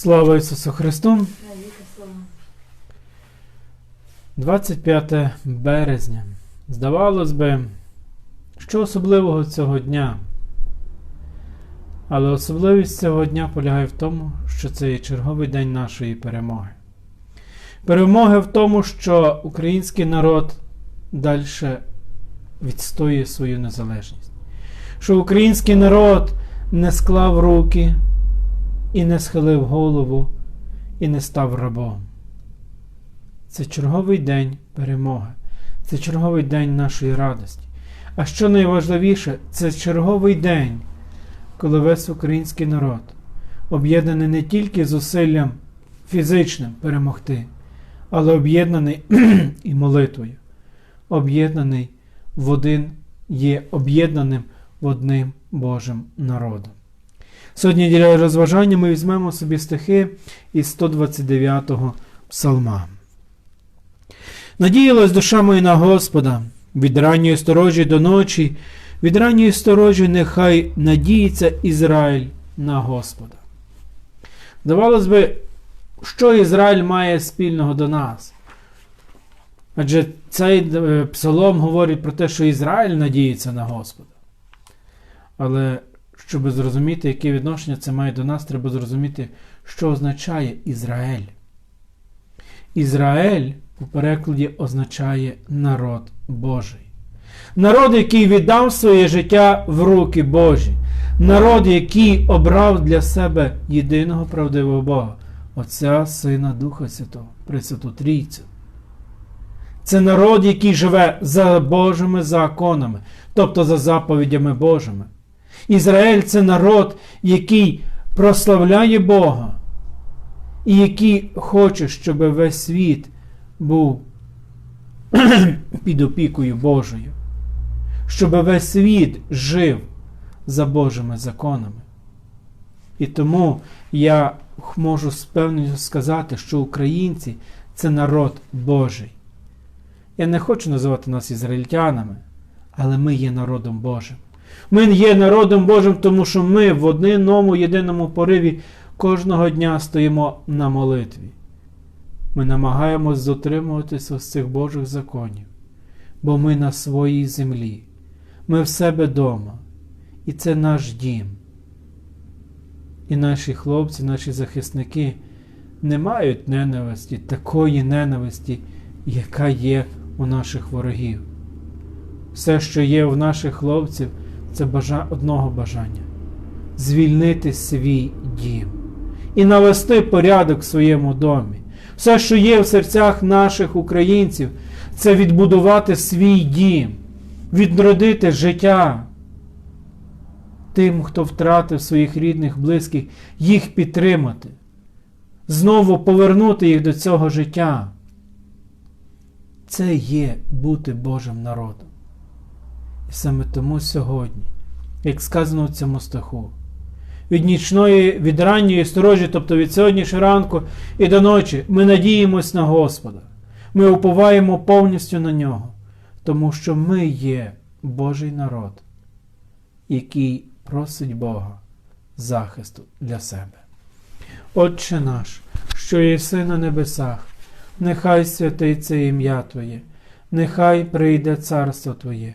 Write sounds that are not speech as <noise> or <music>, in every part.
Слава Ісусу Христу! 25 березня. Здавалось би, що особливого цього дня. Але особливість цього дня полягає в тому, що це є черговий день нашої перемоги. Перемоги в тому, що український народ далі відстоює свою незалежність. Що український народ не склав руки і не схилив голову, і не став рабом. Це черговий день перемоги, це черговий день нашої радості. А що найважливіше, це черговий день, коли весь український народ об'єднаний не тільки зусиллям фізичним перемогти, але об'єднаний <clears throat> і молитвою, об'єднаний в один, є об'єднаним в одним Божим народом. Сьогодні для розважання ми візьмемо собі стихи із 129-го псалма. Надіялась душа моя на Господа, від ранньої сторожі до ночі, від ранньої сторожі нехай надіється Ізраїль на Господа. Здавалось би, що Ізраїль має спільного до нас? Адже цей е, псалом говорить про те, що Ізраїль надіється на Господа. Але щоб зрозуміти, яке відношення це має до нас, треба зрозуміти, що означає Ізраїль. Ізраїль у перекладі означає народ Божий. Народ, який віддав своє життя в руки Божі. Народ, який обрав для себе єдиного правдивого Бога, Отця, Сина, Духа Святого, Пресвяту Трійцю. Це народ, який живе за Божими законами, тобто за заповідями Божими. Ізраїль це народ, який прославляє Бога, і який хоче, щоб весь світ був <clears throat> під опікою Божою, щоб весь світ жив за Божими законами. І тому я можу з певністю сказати, що українці це народ Божий. Я не хочу називати нас ізраїльтянами, але ми є народом Божим. Ми є народом Божим, тому що ми в одному єдиному пориві кожного дня стоїмо на молитві. Ми намагаємось дотримуватися з цих Божих законів, бо ми на своїй землі, ми в себе вдома, і це наш дім. І наші хлопці, наші захисники не мають ненависті, такої ненависті, яка є у наших ворогів. Все, що є в наших хлопців, це бажа... одного бажання звільнити свій дім і навести порядок в своєму домі. Все, що є в серцях наших українців, це відбудувати свій дім, відродити життя тим, хто втратив своїх рідних, близьких, їх підтримати, знову повернути їх до цього життя. Це є бути Божим народом. І саме тому сьогодні, як сказано в цьому стиху, від нічної, від ранньої сторожі, тобто від сьогоднішнього ранку і до ночі, ми надіємось на Господа. Ми уповаємо повністю на нього, тому що ми є Божий народ, який просить Бога захисту для себе. Отче наш, що єси на небесах, нехай святиться ім'я Твоє, нехай прийде царство Твоє,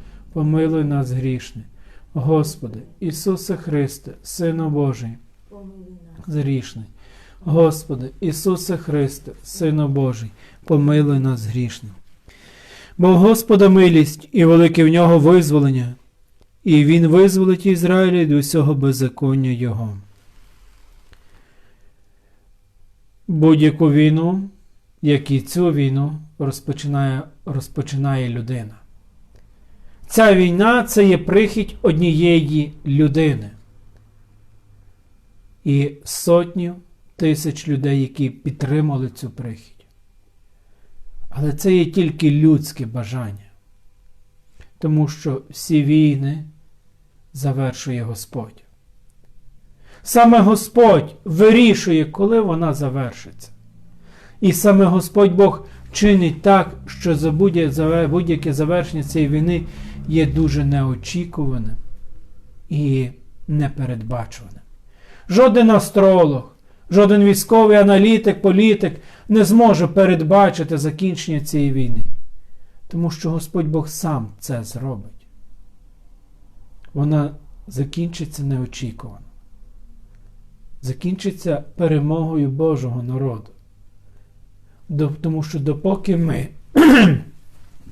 помилуй нас грішне. Господи, Ісусе Христе, Сину Божий, грішний. Господи, Ісусе Христе, Сину Божий, помилуй нас грішним. Бо Господа милість і велике в нього визволення, і Він визволить Ізраїля від усього беззаконня Його. Будь-яку війну, як і цю війну, розпочинає, розпочинає людина. Ця війна це є прихідь однієї людини. І сотнів тисяч людей, які підтримали цю прихідь. Але це є тільки людське бажання. Тому що всі війни завершує Господь. Саме Господь вирішує, коли вона завершиться. І саме Господь Бог чинить так, що за будь-яке завершення цієї війни є дуже неочікуваним і непередбачуваним. Жоден астролог, жоден військовий аналітик, політик не зможе передбачити закінчення цієї війни, тому що Господь Бог сам це зробить. Вона закінчиться неочікувано. Закінчиться перемогою Божого народу. Тому що допоки ми, <clears throat>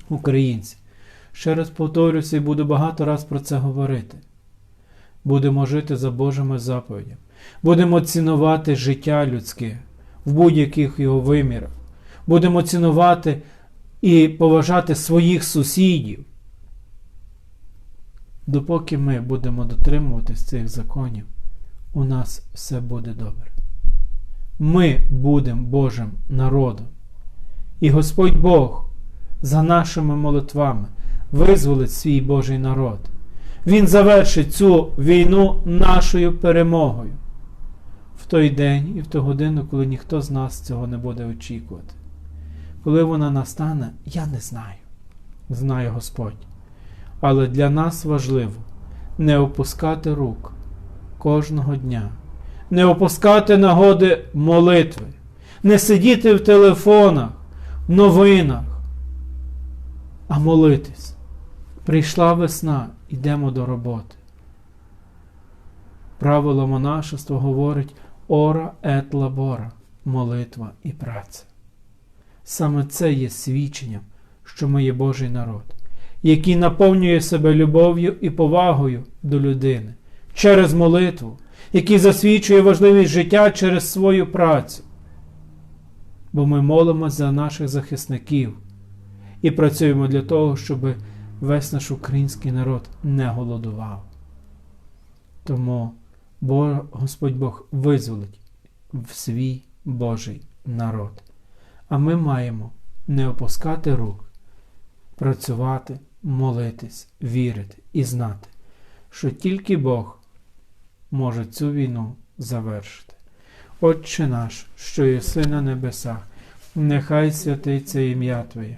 українці, ще раз повторюся і буду багато раз про це говорити, будемо жити за Божими заповідями, будемо цінувати життя людське в будь-яких його вимірах, будемо цінувати і поважати своїх сусідів. Допоки ми будемо дотримуватись цих законів, у нас все буде добре. Ми будемо Божим народом. І Господь Бог за нашими молитвами визволить свій Божий народ. Він завершить цю війну нашою перемогою в той день і в ту годину, коли ніхто з нас цього не буде очікувати. Коли вона настане, я не знаю. Знає Господь. Але для нас важливо не опускати рук кожного дня, не опускати нагоди молитви, не сидіти в телефонах, новинах, а молитись. Прийшла весна, йдемо до роботи. Правило монашества говорить ора ет лабора, молитва і праця. Саме це є свідченням, що ми є Божий народ, який наповнює себе любов'ю і повагою до людини через молитву, який засвідчує важливість життя через свою працю. Бо ми молимося за наших захисників і працюємо для того, щоб весь наш український народ не голодував. Тому Господь Бог визволить свій Божий народ. А ми маємо не опускати рук, працювати, молитись, вірити і знати, що тільки Бог може цю війну завершити. Отче наш, що єси на небесах, нехай святиться ім'я Твоє,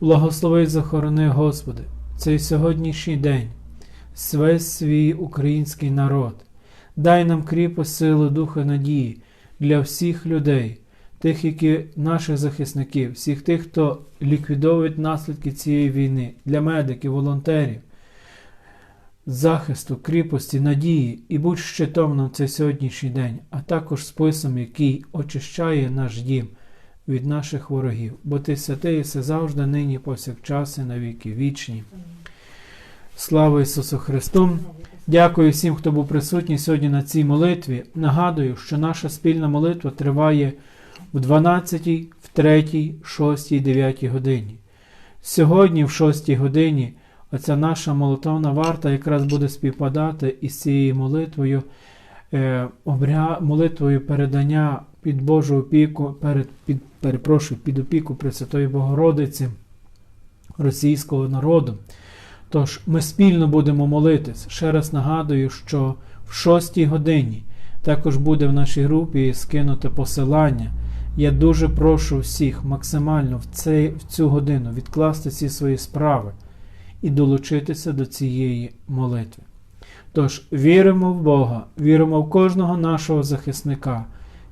Благослови захорони, Господи, цей сьогоднішній день, весь свій український народ. Дай нам кріпость сили Духа надії для всіх людей, тих, які наших захисників, всіх тих, хто ліквідовує наслідки цієї війни, для медиків, волонтерів, захисту, кріпості, надії. І будь щитом нам цей сьогоднішній день, а також списом, який очищає наш дім від наших ворогів, бо ти святий, все завжди, нині, повсякчас і навіки вічні. Слава Ісусу Христу! Дякую всім, хто був присутній сьогодні на цій молитві. Нагадую, що наша спільна молитва триває в 12, в 3, 6, 9 годині. Сьогодні, в 6 годині, оця наша молитовна варта якраз буде співпадати із цією молитвою, е, молитвою передання під Божу опіку, перед, під, перепрошую, під опіку Пресвятої Богородиці російського народу. Тож ми спільно будемо молитись. Ще раз нагадую, що в 6 годині також буде в нашій групі скинуте посилання. Я дуже прошу всіх максимально в, цей, в цю годину відкласти всі свої справи і долучитися до цієї молитви. Тож віримо в Бога, віримо в кожного нашого захисника